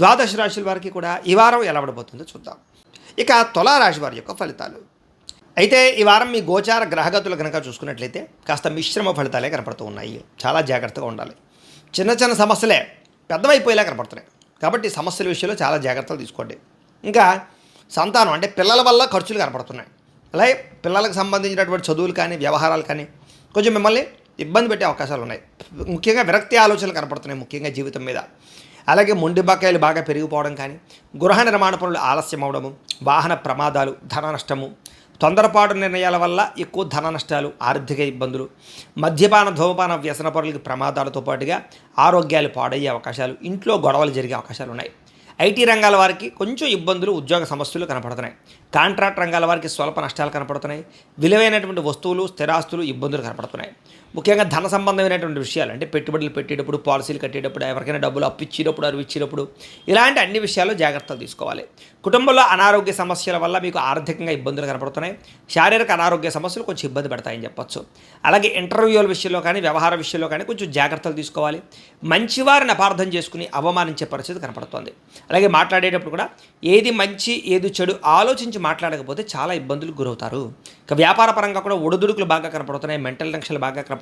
ద్వాదశ రాశుల వారికి కూడా ఈ వారం ఎలా పడబోతుందో చూద్దాం. ఇక తులారాశి వారి యొక్క ఫలితాలు. అయితే ఈ వారం మీ గోచార గ్రహగతులు కనుక చూసుకున్నట్లయితే కాస్త మిశ్రమ ఫలితాలే కనపడుతూ ఉన్నాయి. చాలా జాగ్రత్తగా ఉండాలి. చిన్న చిన్న సమస్యలే పెద్దవైపోయేలా కనపడుతున్నాయి. కాబట్టి సమస్యల విషయంలో చాలా జాగ్రత్తలు తీసుకోండి. ఇంకా సంతానం అంటే పిల్లల వల్ల ఖర్చులు కనపడుతున్నాయి. అలాగే పిల్లలకు సంబంధించినటువంటి చదువులు కానీ వ్యవహారాలు కానీ కొంచెం మిమ్మల్ని ఇబ్బంది పెట్టే అవకాశాలు ఉన్నాయి. ముఖ్యంగా విరక్తి ఆలోచనలు కనపడుతున్నాయి ముఖ్యంగా జీవితం మీద. అలాగే మొండి బకాయిలు బాగా పెరిగిపోవడం కానీ గృహ నిర్మాణ పనులు ఆలస్యం అవడము వాహన ప్రమాదాలు ధన నష్టము తొందరపాటు నిర్ణయాల వల్ల ఎక్కువ ధన నష్టాలు ఆర్థిక ఇబ్బందులు మద్యపాన ధూమపాన వ్యసన పనులకి ప్రమాదాలతో పాటుగా ఆరోగ్యాలు పాడయ్యే అవకాశాలు ఇంట్లో గొడవలు జరిగే అవకాశాలు ఉన్నాయి. ఐటీ రంగాల వారికి కొంచెం ఇబ్బందులు ఉద్యోగ సమస్యలు కనపడుతున్నాయి. కాంట్రాక్ట్ రంగాల వారికి స్వల్ప నష్టాలు కనపడుతున్నాయి. విలువైనటువంటి వస్తువులు స్థిరాస్తులు ఇబ్బందులు కనపడుతున్నాయి. ముఖ్యంగా ధన సంబంధమైనటువంటి విషయాలు అంటే పెట్టుబడులు పెట్టేటప్పుడు పాలసీలు కట్టేటప్పుడు ఎవరికైనా డబ్బులు అప్పిచ్చేటప్పుడు అరువు ఇచ్చేటప్పుడు ఇలాంటి అన్ని విషయాల్లో జాగ్రత్తలు తీసుకోవాలి. కుటుంబంలో అనారోగ్య సమస్యల వల్ల మీకు ఆర్థికంగా ఇబ్బందులు కనపడుతున్నాయి. శారీరక అనారోగ్య సమస్యలు కొంచెం ఇబ్బంది పడతాయని చెప్పొచ్చు. అలాగే ఇంటర్వ్యూల విషయంలో కానీ వ్యవహార విషయంలో కానీ కొంచెం జాగ్రత్తలు తీసుకోవాలి. మంచివారిని అపార్థం చేసుకుని అవమానించే పరిస్థితి కనపడుతోంది. అలాగే మాట్లాడేటప్పుడు కూడా ఏది మంచి ఏది చెడు ఆలోచించి మాట్లాడకపోతే చాలా ఇబ్బందులు గురవుతారు. ఇక వ్యాపార పరంగా కూడా ఒడిదుడుకులు బాగా కనపడుతున్నాయి. మెంటల్ టెన్షన్లు బాగా కనపడుతున్నాయి.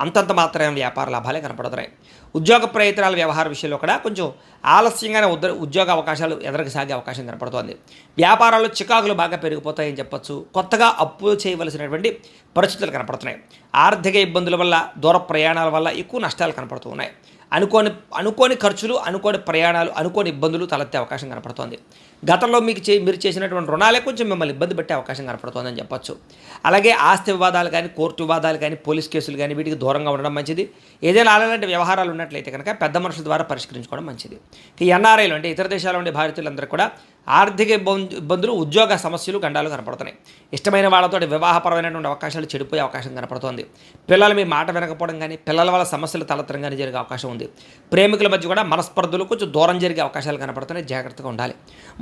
అంతంత మాత్రమే వ్యాపార లాభాలే కనపడుతున్నాయి. ఉద్యోగ ప్రయత్నాల వ్యవహార విషయంలో కూడా కొంచెం ఆలస్యంగానే ఉద్ర ఉద్యోగ అవకాశాలు ఎదరకు సాగే అవకాశం కనపడుతోంది. వ్యాపారాల్లో చికాకులు బాగా పెరిగిపోతాయని చెప్పొచ్చు. కొత్తగా అప్పు చేయవలసినటువంటి పరిస్థితులు కనపడుతున్నాయి. ఆర్థిక ఇబ్బందుల వల్ల దూర ప్రయాణాల వల్ల ఎక్కువ నష్టాలు కనపడుతూ ఉన్నాయి. అనుకోని అనుకోని ఖర్చులు అనుకోని ప్రయాణాలు అనుకోని ఇబ్బందులు తలెత్తే అవకాశం కనపడుతోంది. గతంలో మీకు చే మీరు చేసినటువంటి రుణాలే కొంచెం మిమ్మల్ని ఇబ్బంది పెట్టే అవకాశం కనపడుతోందని చెప్పొచ్చు. అలాగే ఆస్తి వివాదాలు కానీ కోర్టు వివాదాలు కానీ పోలీస్ కేసులు కానీ వీటికి దూరంగా ఉండడం మంచిది. ఏదైనా అలాంటి వ్యవహారాలు ఉన్నట్లయితే కనుక పెద్ద మనుషుల ద్వారా పరిష్కరించుకోవడం మంచిది. ఈ ఎన్ఆర్ఐలు అంటే ఇతర దేశాల ఉండే భారతీయులందరూ కూడా ఆర్థిక ఇబ్బంది ఇబ్బందులు ఉద్యోగ సమస్యలు గండాలు కనపడుతున్నాయి. ఇష్టమైన వాళ్ళతో వివాహపరమైనటువంటి అవకాశాలు చెడిపోయే అవకాశం కనపడుతోంది. పిల్లలు మీ మాట వినకపోవడం కానీ పిల్లల వల్ల సమస్యలు తలెత్తడం కానీ జరిగే అవకాశం ఉంది. ప్రేమికుల మధ్య కూడా మనస్పర్ధలు కొంచెం దూరం జరిగే అవకాశాలు కనపడుతున్నాయి. జాగ్రత్తగా ఉండాలి.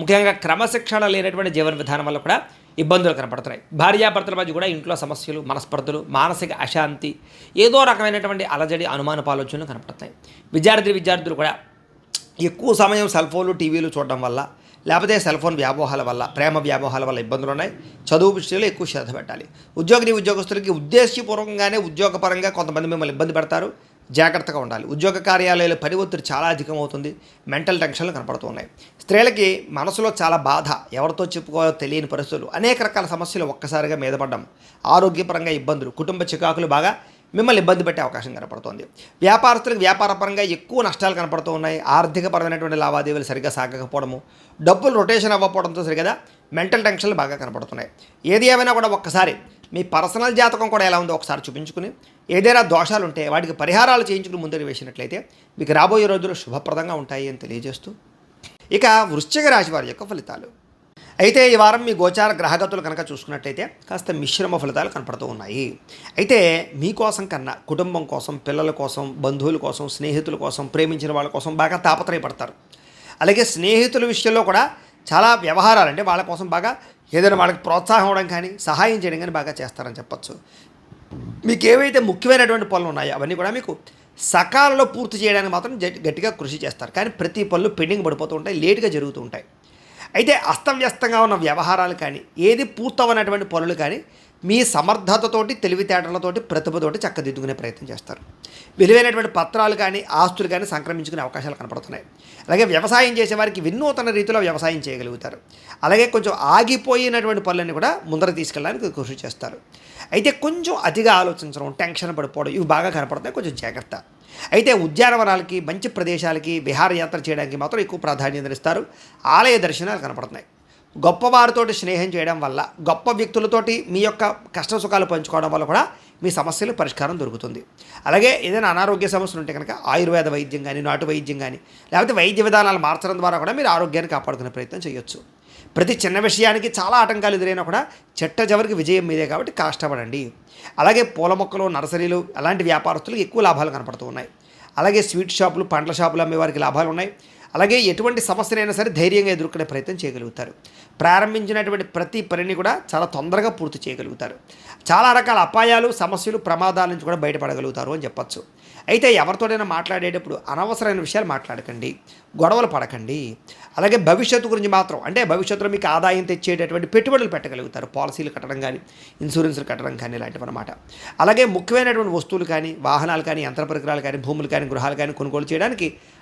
ముఖ్యంగా క్రమశిక్షణ లేనటువంటి జీవన విధానం వల్ల కూడా ఇబ్బందులు కనపడుతున్నాయి. భార్యాభర్తల మధ్య కూడా ఇంట్లో సమస్యలు మనస్పర్ధలు మానసిక అశాంతి ఏదో రకమైనటువంటి అలజడి అనుమానపు ఆలోచనలు కనపడుతున్నాయి. విద్యార్థి విద్యార్థులు కూడా ఎక్కువ సమయం సెల్ ఫోన్లు టీవీలు చూడడం వల్ల లేకపోతే సెల్ ఫోన్ వ్యామోహాల వల్ల ప్రేమ వ్యామోహాల వల్ల ఇబ్బందులు ఉన్నాయి. చదువు విషయంలో ఎక్కువ శ్రద్ధ పెట్టాలి. ఉద్యోగిని ఉద్యోగస్తులకి ఉద్దేశపూర్వకంగానే ఉద్యోగపరంగా కొంతమంది మిమ్మల్ని ఇబ్బంది పెడతారు. జాగ్రత్తగా ఉండాలి. ఉద్యోగ కార్యాలయాలు పని ఒత్తిడి చాలా అధికమవుతుంది. మెంటల్ టెన్షన్లు కనపడుతున్నాయి. స్త్రీలకి మనసులో చాలా బాధ. ఎవరితో చెప్పుకోవాలో తెలియని పరిస్థితులు. అనేక రకాల సమస్యలు ఒక్కసారిగా మీదపడడం ఆరోగ్యపరంగా ఇబ్బందులు. కుటుంబ చికాకులు బాగా మిమ్మల్ని ఇబ్బంది పెట్టే అవకాశం కనపడుతోంది. వ్యాపారస్తులకు వ్యాపారపరంగా ఎక్కువ నష్టాలు కనపడుతూ ఉన్నాయి ఆర్థికపరమైనటువంటి లావాదేవీలు సరిగ్గా సాగకపోవడము. డబ్బులు రొటేషన్ అవ్వకపోవడంతో సరిగదా మెంటల్ టెన్షన్లు బాగా కనపడుతున్నాయి. ఏది ఏమైనా కూడా ఒక్కసారి మీ పర్సనల్ జాతకం కూడా ఎలా ఉందో ఒకసారి చూపించుకుని. ఏదైనా దోషాలు ఉంటే వాటికి పరిహారాలు చేయించుకుని ముందుకు వేసినట్లయితే మీకు రాబోయే రోజులు శుభప్రదంగా ఉంటాయి అని తెలియజేస్తూ. ఇక వృశ్చిక రాశి వారి యొక్క ఫలితాలు. అయితే ఈ వారం మీ గోచార గ్రహగతులు కనుక చూసుకున్నట్టయితే కాస్త మిశ్రమ ఫలితాలు కనపడుతూ ఉన్నాయి. అయితే మీకోసం కన్నా కుటుంబం కోసం పిల్లల కోసం బంధువుల కోసం స్నేహితుల కోసం ప్రేమించిన వాళ్ళ కోసం బాగా తాపత్రయపడతారు. అలాగే స్నేహితుల విషయంలో కూడా చాలా వ్యవహారాలు అంటే వాళ్ళ కోసం బాగా ఏదైనా వాళ్ళకి ప్రోత్సాహం ఇవ్వడం కానీ సహాయం చేయడం కానీ బాగా చేస్తారని చెప్పచ్చు. మీకు ఏవైతే ముఖ్యమైనటువంటి పనులు ఉన్నాయో అవన్నీ కూడా మీకు సకాలంలో పూర్తి చేయడానికి మాత్రం గట్టిగా కృషి చేస్తారు. కానీ ప్రతి పనులు పెండింగ్ పడిపోతూ ఉంటాయి లేటుగా జరుగుతూ ఉంటాయి. అయితే అస్తవ్యస్తంగా ఉన్న వ్యవహారాలు కానీ ఏది పూర్తవనటువంటి పనులు కానీ మీ సమర్థతతోటి తెలివితేటలతోటి ప్రతిభతోటి చక్కదిద్దుకునే ప్రయత్నం చేస్తారు. విలువైనటువంటి పత్రాలు కానీ ఆస్తులు కానీ సంక్రమించుకునే అవకాశాలు కనపడుతున్నాయి. అలాగే వ్యవసాయం చేసే వారికి వినూతన రీతిలో వ్యవసాయం చేయగలుగుతారు. అలాగే కొంచెం ఆగిపోయినటువంటి పనులన్నీ కూడా ముందర తీసుకెళ్ళడానికి కృషి చేస్తారు. అయితే కొంచెం అతిగా ఆలోచించడం టెన్షన్ పడిపోవడం ఇవి బాగా కనపడతాయి కొంచెం జాగ్రత్త. అయితే ఉద్యానవనాలకి మంచి ప్రదేశాలకి విహారయాత్ర చేయడానికి మాత్రం ఎక్కువ ప్రాధాన్యత ఇస్తారు ఆలయ దర్శనాలు కనపడుతున్నాయి. గొప్పవారితోటి స్నేహం చేయడం వల్ల గొప్ప వ్యక్తులతోటి మీ యొక్క కష్ట సుఖాలు పంచుకోవడం వల్ల కూడా మీ సమస్యలు పరిష్కారం దొరుకుతుంది. అలాగే ఏదైనా అనారోగ్య సమస్యలు ఉంటే కనుక ఆయుర్వేద వైద్యం కానీ నాటు వైద్యం కానీ లేకపోతే వైద్య విధానాలు మార్చడం ద్వారా కూడా మీరు ఆరోగ్యాన్ని కాపాడుకునే ప్రయత్నం చేయొచ్చు. ప్రతి చిన్న విషయానికి చాలా ఆటంకాలు ఎదురైనా కూడా చెట్ట చివరికి విజయం మీదే కాబట్టి కష్టపడండి. అలాగే పూల మొక్కలు నర్సరీలు అలాంటి వ్యాపారస్తులకు ఎక్కువ లాభాలు కనపడుతూ ఉన్నాయి. అలాగే స్వీట్ షాపులు పండ్ల షాపులు అమ్మేవారికి లాభాలు ఉన్నాయి. అలాగే ఎటువంటి సమస్యనైనా సరే ధైర్యంగా ఎదుర్కొనే ప్రయత్నం చేయగలుగుతారు. ప్రారంభించినటువంటి ప్రతి పనిని కూడా చాలా తొందరగా పూర్తి చేయగలుగుతారు. చాలా రకాల అపాయాలు సమస్యలు ప్రమాదాల నుంచి కూడా బయటపడగలుగుతారు అని చెప్పచ్చు. అయితే ఎవరితోనైనా మాట్లాడేటప్పుడు అనవసరమైన విషయాలు మాట్లాడకండి. గొడవలు పడకండి. అలాగే భవిష్యత్తు గురించి మాత్రం అంటే భవిష్యత్తులో మీకు ఆదాయం తెచ్చేటటువంటి పెట్టుబడులు పెట్టగలుగుతారు. పాలసీలు కట్టడం కానీ ఇన్సూరెన్స్లు కట్టడం కానీ ఇలాంటివి అనమాట అలాగే ముఖ్యమైనటువంటి వస్తువులు కానీ వాహనాలు కానీ యంత్ర పరికరాలు కానీ భూములు కానీ గృహాలు కానీ కొనుగోలు చేయడానికి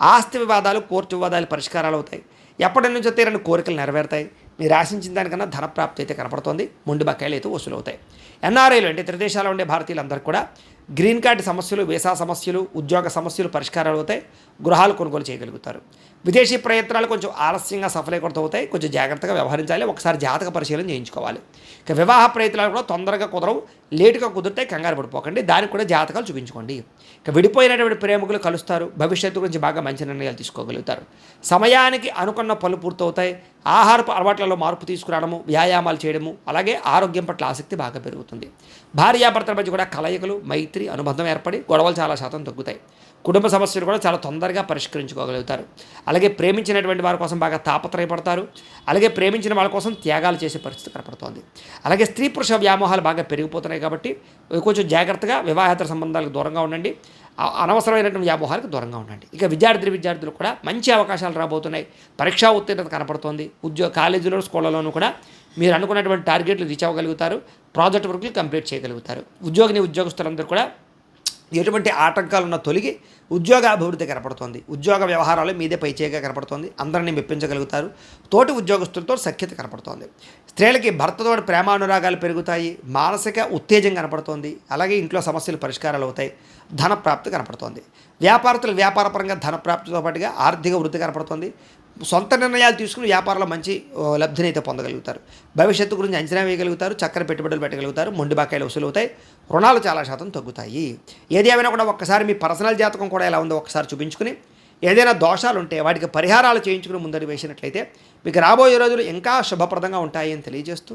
ఆస్తి వివాదాలు కోర్టు వివాదాలు పరిష్కారాలు అవుతాయి. ఎప్పటి నుంచో తీరని కోరికలు నెరవేరుతాయి. మీరు ఆశించిన దానికన్నా ధనప్రాప్తి అయితే కనపడుతోంది. ముండి బకాయిలు అయితే వసూలు అవుతాయి ఎన్ఆర్ఐలు అంటే ఇతర దేశాల్లో ఉండే భారతీయులందరూ కూడా గ్రీన్ కార్డు సమస్యలు వీసా సమస్యలు ఉద్యోగ సమస్యలు పరిష్కారాలు అవుతాయి. గృహాలు కొనుగోలు చేయగలుగుతారు. విదేశీ ప్రయత్నాలు కొంచెం ఆలస్యంగా సఫలీకృతం అవుతాయి. కొంచెం జాగ్రత్తగా వ్యవహరించాలి. ఒకసారి జాతక పరిశీలన చేయించుకోవాలి. ఇక వివాహ ప్రయత్నాలు కూడా తొందరగా కుదరవు. లేటుగా కుదిరితే కంగారు పడిపోకండి. దానికి కూడా జాతకాలు చూపించుకోండి. ఇక విడిపోయినటువంటి ప్రేమికులు కలుస్తారు. భవిష్యత్తు గురించి బాగా మంచి నిర్ణయాలు తీసుకోగలుగుతారు. సమయానికి అనుకున్న పనులు పూర్తవుతాయి. ఆహారపు అలవాట్లలో మార్పు తీసుకురావడము వ్యాయామాలు చేయడము అలాగే ఆరోగ్యం పట్ల ఆసక్తి బాగా పెరుగుతుంది. భార్యాభర్తల మధ్య కూడా కలయికలు మైత్రి అనుబంధం ఏర్పడి గొడవలు చాలా శాతం తగ్గుతాయి. కుటుంబ సమస్యలు కూడా చాలా తొందరగా పరిష్కరించుకోగలుగుతారు. అలాగే ప్రేమించినటువంటి వారి కోసం బాగా తాపత్రయపడతారు. అలాగే ప్రేమించిన వాళ్ళ కోసం త్యాగాలు చేసే పరిస్థితి కనపడుతోంది. అలాగే స్త్రీ పురుష వ్యామోహాలు బాగా పెరిగిపోతున్నాయి కాబట్టి కొంచెం జాగ్రత్తగా వివాహేతర సంబంధాలకు దూరంగా ఉండండి. అనవసరమైనటువంటి వ్యామోహాలకు దూరంగా ఉండండి. ఇక విద్యార్థి విద్యార్థులు కూడా మంచి అవకాశాలు రాబోతున్నాయి. పరీక్షా ఉత్తీర్ణత కనపడుతోంది. ఉద్యోగ కాలేజీలో స్కూళ్ళలోనూ కూడా మీరు అనుకున్నటువంటి టార్గెట్లు రీచ్ అవ్వగలుగుతారు. ప్రాజెక్ట్ వర్క్లు కంప్లీట్ చేయగలుగుతారు. ఉద్యోగిని ఉద్యోగస్తులందరూ కూడా ఎటువంటి ఆటంకాలు ఉన్న తొలగి ఉద్యోగ అభివృద్ధి కనపడుతోంది. ఉద్యోగ వ్యవహారాలు మీదే పైచేయగా కనపడుతోంది. అందరినీ మెప్పించగలుగుతారు. తోటి ఉద్యోగస్తులతో సఖ్యత కనపడుతోంది. స్త్రీలకి భర్తతో ప్రేమానురాగాలు పెరుగుతాయి. మానసిక ఉత్తేజం కనపడుతోంది. అలాగే ఇంట్లో సమస్యలు పరిష్కారాలు అవుతాయి. ధన ప్రాప్తి కనపడుతోంది. వ్యాపారస్తులు వ్యాపారపరంగా ధన ప్రాప్తితో పాటుగా ఆర్థిక వృద్ధి కనపడుతోంది. సొంత నిర్ణయాలు తీసుకుని వ్యాపారంలో మంచి ఓ, లబ్ధిని అయితే పొందగలుగుతారు. భవిష్యత్తు గురించి అంచనా వేయగలుగుతారు చక్కని పెట్టుబడులు పెట్టగలుగుతారు మొండి బాకాయలు వసూలు అవుతాయి రుణాలు చాలా శాతం తగ్గుతాయి. ఏది ఏమైనా కూడా ఒక్కసారి మీ పర్సనల్ జాతకం కూడా ఎలా ఉందో ఒకసారి చూపించుకుని ఏదైనా దోషాలు ఉంటే వాటికి పరిహారాలు చేయించుకుని ముందడి వేసినట్లయితే మీకు రాబోయే రోజులు ఇంకా శుభప్రదంగా ఉంటాయి అని తెలియజేస్తూ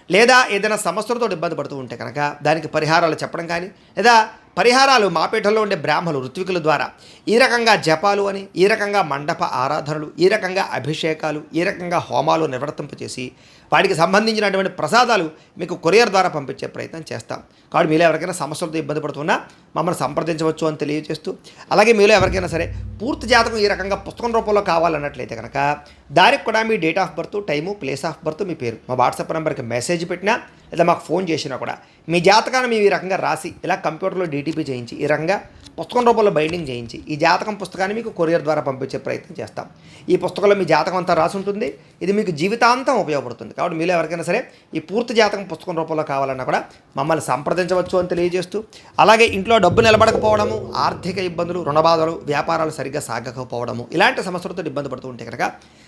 లేదా ఏదైనా సమస్యలతో ఇబ్బంది పడుతూ ఉంటే కనుక దానికి పరిహారాలు చెప్పడం కానీ లేదా పరిహారాలు మా పీఠంలో ఉండే బ్రాహ్మలు ఋత్వికుల ద్వారా ఈ రకంగా జపాలు అని ఈ రకంగా మండప ఆరాధనలు ఈ రకంగా అభిషేకాలు ఈ రకంగా హోమాలు నిర్వర్తింపచేసి వాటికి సంబంధించినటువంటి ప్రసాదాలు మీకు కొరియర్ ద్వారా పంపించే ప్రయత్నం చేస్తాం. కాబట్టి మీలో ఎవరికైనా సమస్యలతో ఇబ్బంది పడుతున్నా మమ్మల్ని సంప్రదించవచ్చు అని తెలియజేస్తూ అలాగే మీలో ఎవరికైనా సరే పూర్తి జాతకం ఈ రకంగా పుస్తకం రూపంలో కావాలన్నట్లయితే కనుక దానికి కూడా మీ date of birth time place of birth మీ పేరు. మా వాట్సాప్ నెంబర్కి మెసేజ్ పెట్టినా లేదా మాకు ఫోన్ చేసినా కూడా మీ జాతకాన్ని మేము ఈ రకంగా రాసి ఇలా కంప్యూటర్లో డీటీపీ చేయించి ఈ రకంగా పుస్తకం రూపంలో బైండింగ్ చేయించి ఈ జాతకం పుస్తకాన్ని మీకు కొరియర్ ద్వారా పంపించే ప్రయత్నం చేస్తాం. ఈ పుస్తకంలో మీ జాతకం అంతా రాసి ఉంటుంది. ఇది మీకు జీవితాంతం ఉపయోగపడుతుంది. కాబట్టి మీలో ఎవరికైనా సరే ఈ పూర్తి జాతకం పుస్తకం రూపంలో కావాలన్నా కూడా మమ్మల్ని సంప్రదించవచ్చు అని తెలియజేస్తూ అలాగే ఇంట్లో డబ్బు నిలబడకపోవడము ఆర్థిక ఇబ్బందులు రుణబాధలు వ్యాపారాలు సరిగ్గా సాగకపోవడము ఇలాంటి సమస్యలతో ఇబ్బంది పడుతూ ఉంటే కనుక